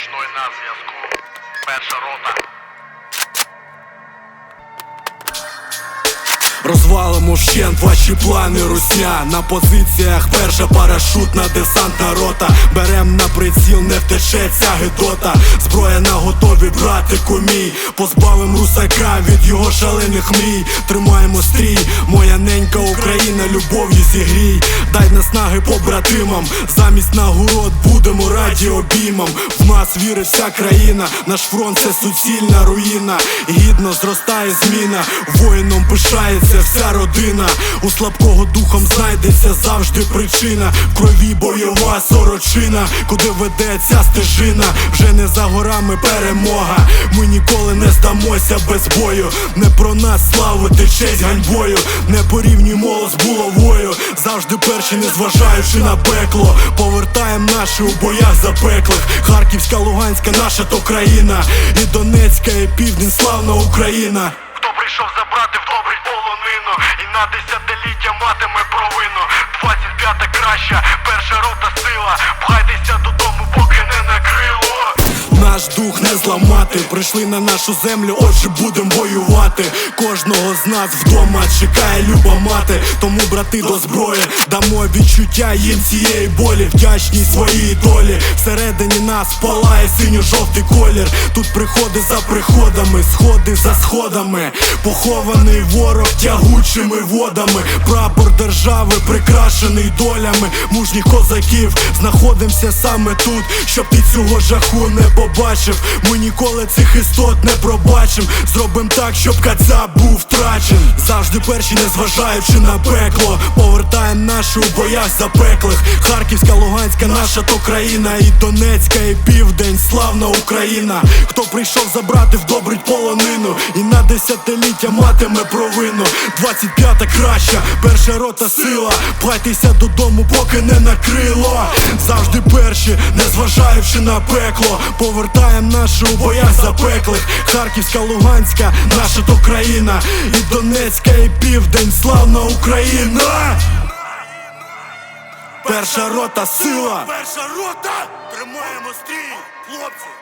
Ручной на зв'язку. Перша рота. Розвалимо вщент ваші плани русня. На позиціях перша парашутна десантна рота. Берем на приціл, не втече ця гидота Зброя на готові, братику мій Позбавим русака від його шалених мрій. Тримаємо стрій, моя ненька Україна, любов'ю зігрій. Дай наснаги побратимам, замість нагород будемо раді обіймам. В нас вірить вся країна, наш фронт це суцільна руїна. Гідно зростає зміна, воїном пишається вся родина. У слабкого духом знайдеться завжди причина. В крові бойова сорочина, куди веде ця стежина, вже не за горами перемога. Ми ніколи не здамося без бою. Не про нас славити честь ганьбою, не порівнюємо з булавою. Завжди перші, не зважаючи на пекло. Повертаєм наші у боях запеклих. Харківська, Луганська, наша то країна. І Донецька, і Південь, славна Україна. Хто прийшов забрати в добрий на десятиліття матиме провину. 25-та краща, перша рота сила. Пхайтеся додому, дух не зламати, прийшли на нашу землю, отже будем воювати. Кожного з нас вдома чекає люба мати. Тому, брати, до зброї дамо відчуття їм цієї болі, вдячність своїй долі. Всередині нас палає синьо-жовтий колір. Тут приходи за приходами, сходи за сходами. Похований ворог тягучими водами. Прапор держави прикрашений долями мужніх козаків. Знаходимося саме тут, щоб ти цього жаху не побачив. Ми ніколи цих істот не пробачим. Зробим так, щоб каця був втрачен. Завжди перші, не зважаючи на пекло. Повертаєм нашу у боях запеклих. Харківська, Луганська, наша то країна. І Донецька, і південь, славна Україна. Хто прийшов забрати, вдобрить полонину. І на десятиліття матиме провину. 25-та краща, перша рота сила. Пхайтеся додому, поки не накрило. Завжди перші, не зважаючи на пекло. Повертаєм нашу у боях запеклих. Харківська, Луганська, наша то країна. І Донецька, і південь, славна Україна. Перша рота сила. Перша рота! Тримаємо стрій, хлопці!